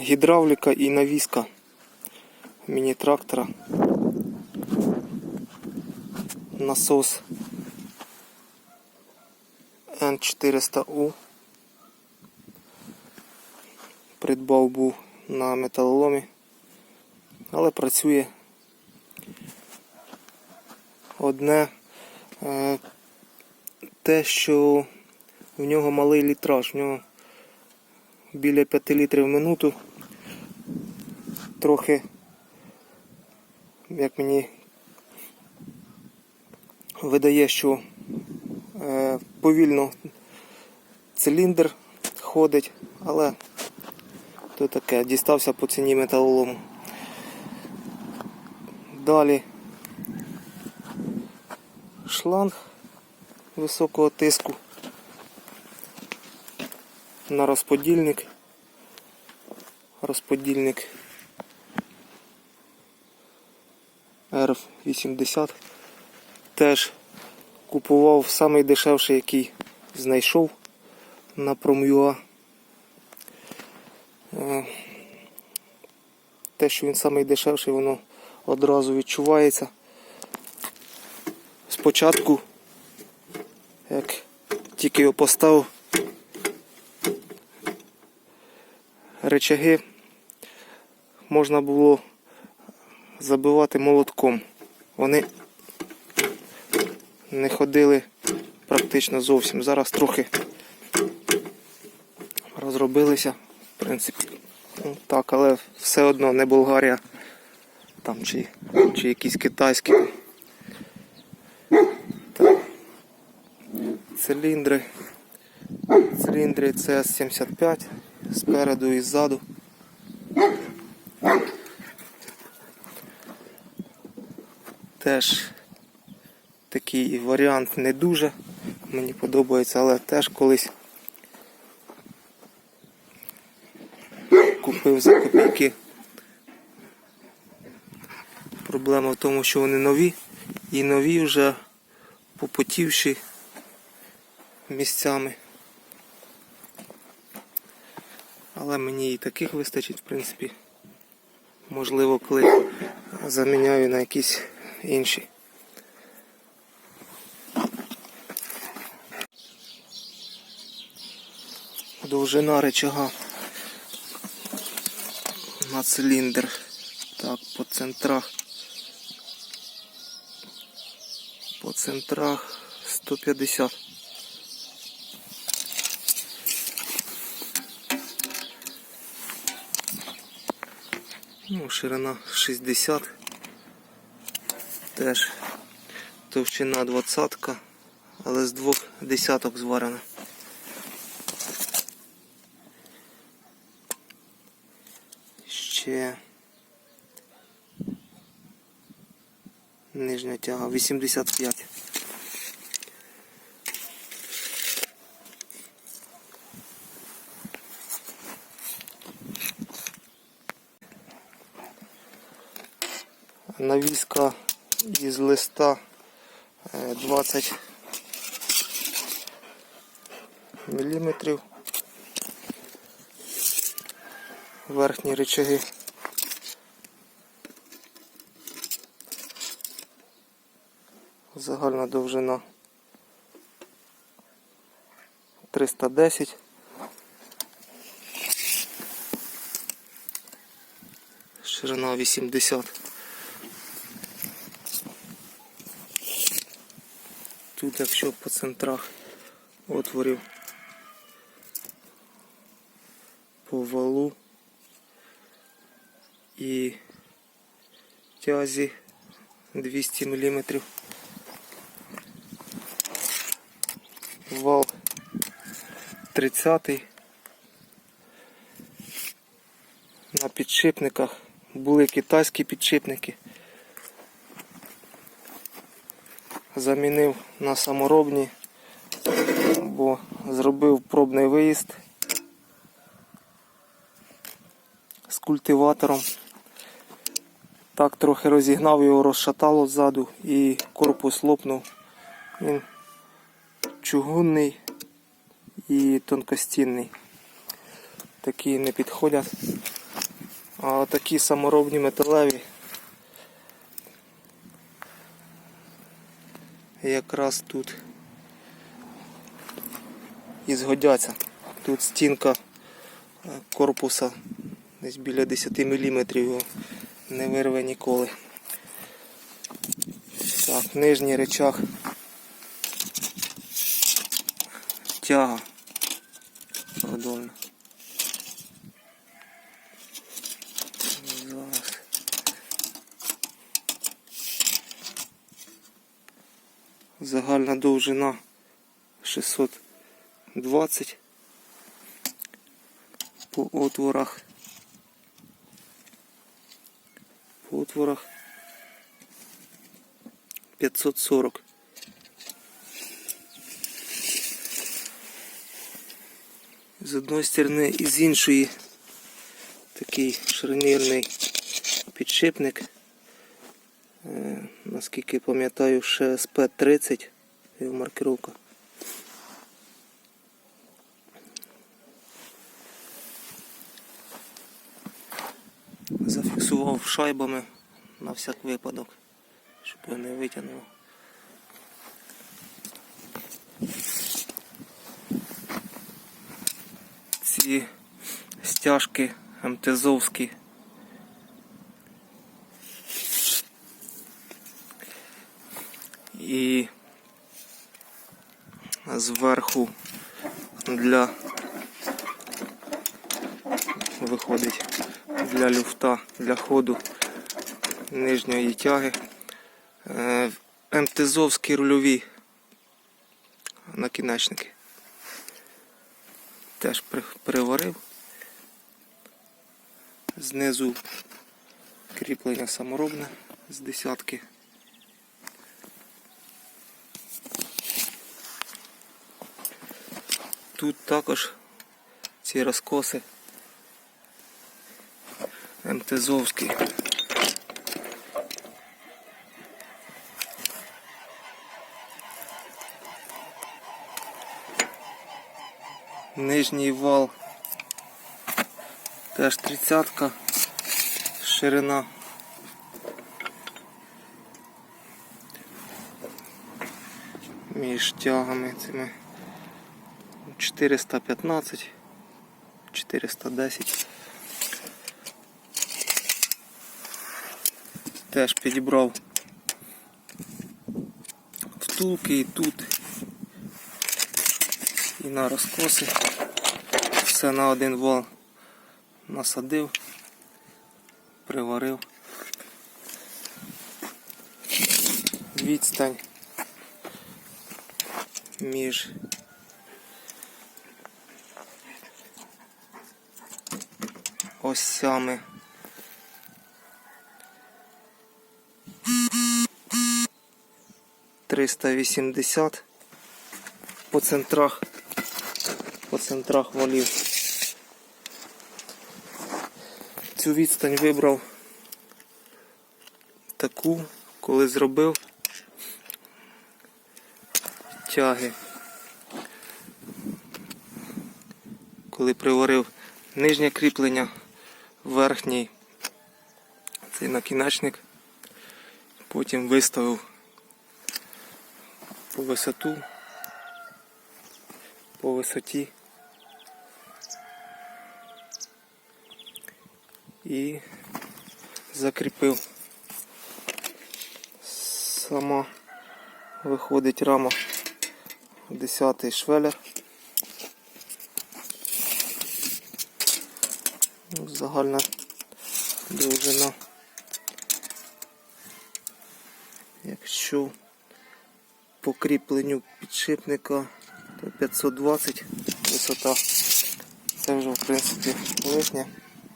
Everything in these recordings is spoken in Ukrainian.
гідравліка і навіска міні-трактора. Насос N400U. Придбав був на металоломі, але працює одне е, те, що в нього малий літраж, в нього біля 5 літрів в минуту. Трохи, як мені видає, що е, повільно циліндр ходить, але то таке, дістався по ціні металолому. Далі шланг високого тиску на розподільник. Розподільник R80. Теж купував самий дешевший, який знайшов на Prom.ua. Е, Те, що він самий дешевший, воно одразу відчувається. Спочатку, як тільки його поставив, речаги можна було забивати молотком. Вони не ходили практично зовсім. Зараз трохи розробилися, в принципі. Ну, так, але все одно не Болгарія там чи, чи якісь китайські. Так. Циліндри. Циліндри CS75 спереду і ззаду. Теж такий варіант не дуже мені подобається, але теж колись купив за копійки. Проблема в тому, що вони нові і нові вже попотівші місцями. Але мені і таких вистачить, в принципі. Можливо, коли заміняю на якісь інші. Довжина речага на циліндр. Так, по центрах. По центрах 150. Ну, ширина 60. Теж товщина 20, але з двох десяток зварена. Ще нижня тяга 85. Навіска із листа е, 20 міліметрів. Верхні речаги. Загальна довжина 310. Ширина 80. Тут, якщо по центрах отворів по валу і тязі 200 мм. Вал 30 на підшипниках були китайські підшипники. Замінив на саморобні, бо зробив пробний виїзд з культиватором. Так трохи розігнав його, розшатало ззаду і корпус лопнув. Він чугунний і тонкостінний. Такі не підходять. А такі саморобні металеві якраз тут і згодяться. Тут стінка е, корпуса десь біля 10 мм його не вирве ніколи. Так, нижній речах. Тяга. Продольна. Зараз. Загальна довжина 620 по отворах. По отворах 540. З одної сторони і з іншої такий шарнірний підшипник. Е, Наскільки пам'ятаю, ще СП-30 його маркировка. Зафіксував шайбами на всяк випадок, щоб його не витягнуло. Ці стяжки МТЗовські і зверху для виходить для люфта, для ходу нижньої тяги. Е, МТЗовські рульові накінечники. Теж приварив. Знизу кріплення саморобне з десятки. Тут також ці розкоси МТЗовські. Нижній вал теж тридцятка, ширина. Між тягами цими 415, 410. Теж підібрав втулки і тут, і на розкоси. Все на один вал насадив, приварив. Відстань між осями. Триста вісімдесят по центрах, по центрах валів. Цю відстань вибрав таку, коли зробив тяги. Коли приварив нижнє кріплення, верхній цей накінечник, потім виставив по висоту, по висоті і закріпив. Сама виходить рама 10 швелер. Ну, Загальна довжина. Якщо по кріпленню підшипника, то 520 висота. Це вже в принципі лишнє,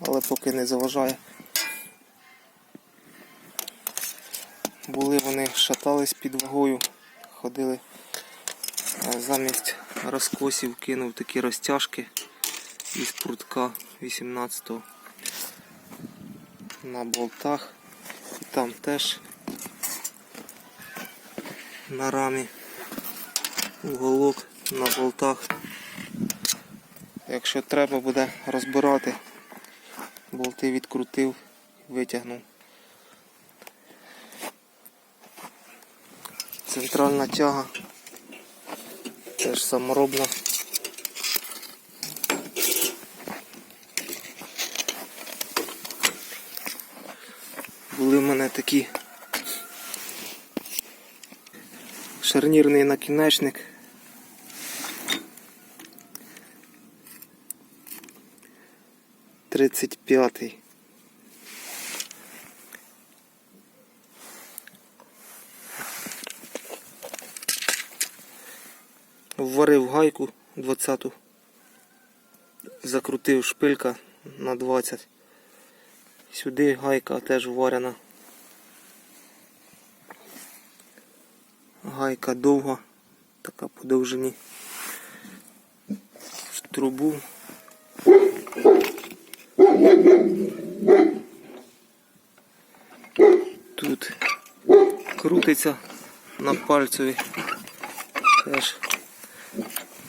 але поки не заважає. Були вони шатались під вагою, ходили а замість розкосів кинув такі розтяжки із прутка 18-го на болтах. І там теж на рамі уголок на болтах. Якщо треба буде розбирати, болти відкрутив, витягнув. Центральна тяга. Теж саморобна. Такі шарнірний накінечник. Тридцять п'ятий. Вварив гайку 20-ту, закрутив шпилька на 20. Сюди гайка теж вварена. Гайка довга, така по довжині. В трубу. Тут крутиться на пальцеві. Теж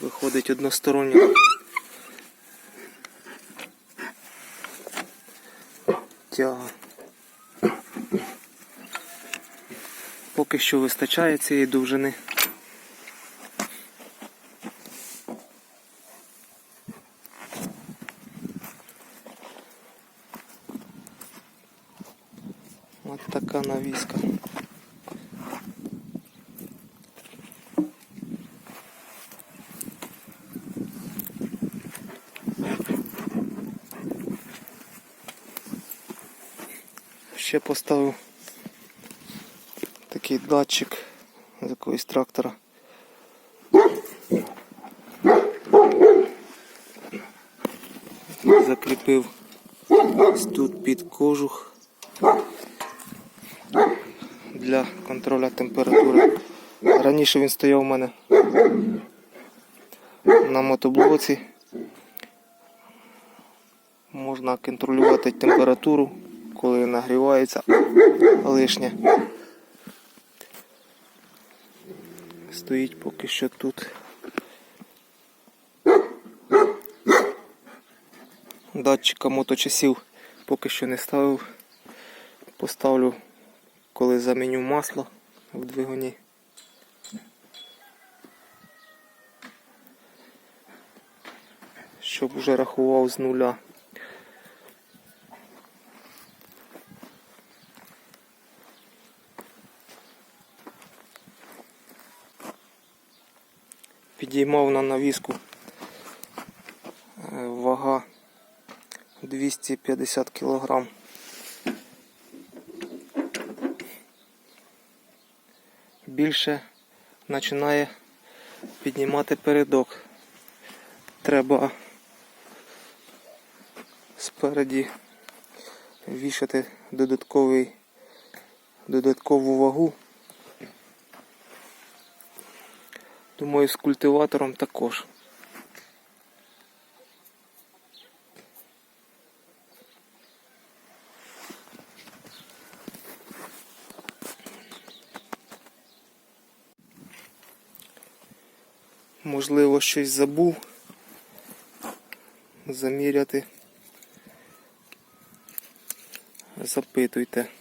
виходить односторонньо. Тяга. Поки що вистачає цієї довжини. Ось така навіска. Ще поставив такий датчик з якогось трактора. Закріпив тут під кожух для контролю температури. Раніше він стояв у мене на мотоблоці. Можна контролювати температуру, коли нагрівається лишнє. Стоїть поки що тут. Датчика моточасів поки що не ставив. Поставлю, коли заміню масло в двигуні. Щоб вже рахував з нуля. Підіймав на навіску Е, вага 250 кг. Більше починає піднімати передок. Треба спереді вішати додатковий, додаткову вагу. Думаю, з культиватором також. Можливо, щось забув заміряти. Запитуйте.